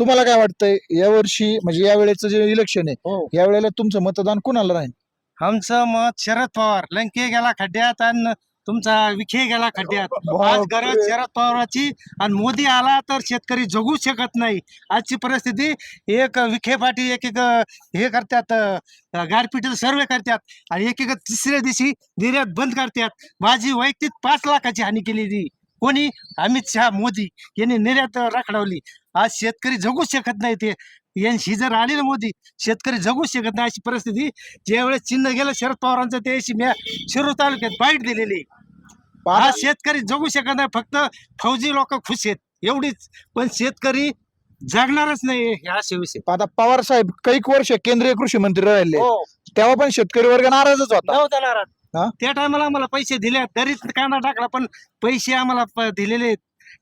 तुम्हाला काय वाटतंय? यावर्षी म्हणजे या वेळेचं जे इलेक्शन आहे हो. या वेळेला तुमचं मतदान कुणाला राहील? आमचं मत शरद पवार. लंके गेला खड्ड्यात आणि तुमचा विखे गेला खड्ड्यात. आज. गरज शरद पवाराची. आणि मोदी आला तर शेतकरी जगू शकत नाही. आजची परिस्थिती एक विखे पाटील एक एक हे करतात गारपिटीचा सर्वे करतात. आणि एक एक तिसऱ्या दिवशी निर्यात बंद करतात. माझी वैयक्तिक पाच लाखाची हानी केलेली. कोणी? अमित शहा मोदी यांनी निर्यात राखडवली. आज शेतकरी जगू शकत नाही ते. यांशी जर आले ना मोदी शेतकरी जगू शकत नाही अशी परिस्थिती. ज्यावेळेस चिन्ह गेलं शरद पवारांचं त्याशी मी शिरूर तालुक्यात बाईट दिलेली. हा शेतकरी जगू शकत नाही फक्त फौजी लोक खुश आहेत. एवढीच. पण शेतकरी जगणारच नाही असे विषय. आता पवार साहेब कैक वर्ष केंद्रीय कृषी मंत्री राहिले. हो. तेव्हा पण शेतकरी वर्ग नाराजच होता? नाराज. त्या टायमाला आम्हाला पैसे दिले. तरीच कांदा टाकला पण पैसे आम्हाला दिलेले.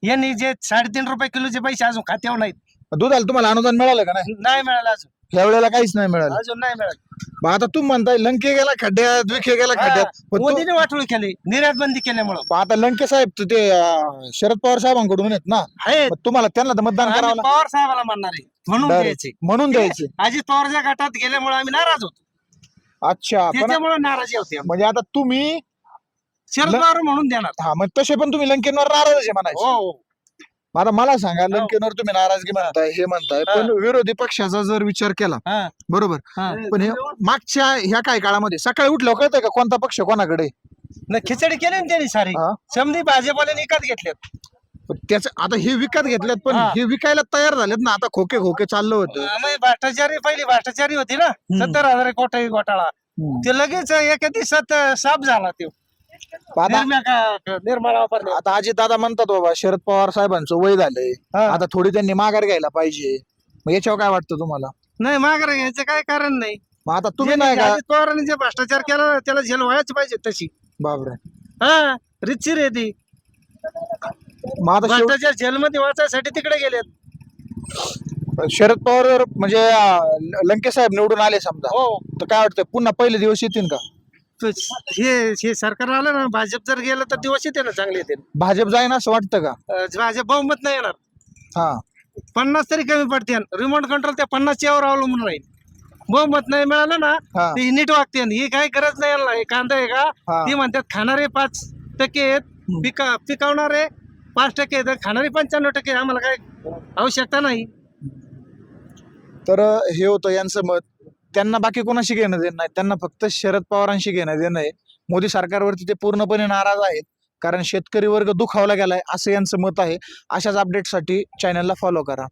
यांनी जे साडेतीन रुपये किलोचे पैसे अजून खात्यावर नाहीत. दुधाला तुम्हाला अनुदान मिळालं का नाही? नाही मिळालं अजून. या वेळेला काहीच नाही मिळालं. अजून नाही मिळालं. मग आता तुम्ही म्हणताय लंके गेला खड्ड्यात विखे गेला खड्ड्यात. पण तो- मोदीने वाटोळी केली निर्यात बंदी केल्यामुळं. पण आता लंके साहेब तर ते अं, शरद पवार साहेबांकडून आहेत ना? आहेत. मग तुम्हाला त्यांना तर मतदान आम्ही करावं लागतं. पवार साहेबाला म्हणणार आहे. म्हणून Direct. द्यायचे. म्हणून द्यायचे. अजित पवारच्या गटात गेल्यामुळे आम्ही नाराज होतो. अच्छा पण त्याच्यामुळे नाराजी होती. म्हणजे आता तुम्ही शरद ल- पवार म्हणून देणार हा मग तसे पण तुम्ही लंकेनवर नाराज आहे म्हणायचे हो हो. मग आता मला सांगा लंकेनवर तुम्ही नाराजगी म्हणताय हे म्हणताय हा. पण विरोधी पक्षाचा जर विचार केला हा, बरोबर हा. पण हे मागच्या ह्या काय काळामध्ये सकाळी उठल्यावर कळतंय का कोणता पक्ष कोणाकडे आहे? नाही, खिचडी केली ना त्यांनी सारी हा. समधी भाजपवाल्याने विकत घेतल्यात त्याच आता हे विकत घेतल्यात पण हा. हे विकायला तयार झालेत ना. आता खोके खोके चाललं होतं. आम्ही भ्रष्टाचारी पहिली भ्ष्टाचारी होती ना. सत्तर हजार कोटी घोटाळा. ते लगेच एका दिवसात साफ झाला ते आता निर्म्या का- निर्मळा वापरल्या आता अजित दादा म्हणतात बाबा शरद पवार साहेबांचं वय झालंय. हा. आता थोडी त्यांनी माघार घ्यायला पाहिजे. मग याच्यावर काय वाटतं तुम्हाला? नाही माघार घ्यायचं काय कारण नाही. मग आता तुम्ही नाही का अजित पवारांनी जे भ्रष्टाचार केला त्याला जेल व्हायच पाहिजे तशी. बापरे. हा रितशीर आहे ती मग आता शेव- भ्रष्टाचार जेलमध्ये वाचायसाठी तिकडे गेलेत. शरद पवार म्हणजे लंके साहेब निवडून आले समजा. हो. तर काय वाटतं पुन्हा पहिले दिवस येतील का? हे हे सरकार आलं ना भाजप जर गेलं तर दिवस येते ना चांगले येते भाजप जाईन असं वाटतं का? भाजप बहुमत नाही येणार. हा. पन्नास तरी कमी पडते रिमोट कंट्रोल त्या पन्नासच्या वर अवलंबून राहील. बहुमत नाही मिळालं ना हा. ते नीट वागते ही काही गरज नाही. हे कांदा आहे का? हा. ती म्हणतात खाणारे पाच टक्के आहेत पिका पिकवणारे पाच टक्के आहेत खाणारे पंच्याण्णव टक्के आम्हाला काय आवश्यकता नाही. तर हे होतं यांचं मत. त्यांना बाकी कोणाशी घेणं देणं नाही. त्यांना फक्त शरद पवारांशी घेणं देणं आहे. मोदी सरकारवरती ते पूर्णपणे नाराज आहेत. कारण शेतकरी वर्ग दुखावला गेलाय असं यांचं मत आहे. अशाच अपडेटसाठी चॅनलला फॉलो करा.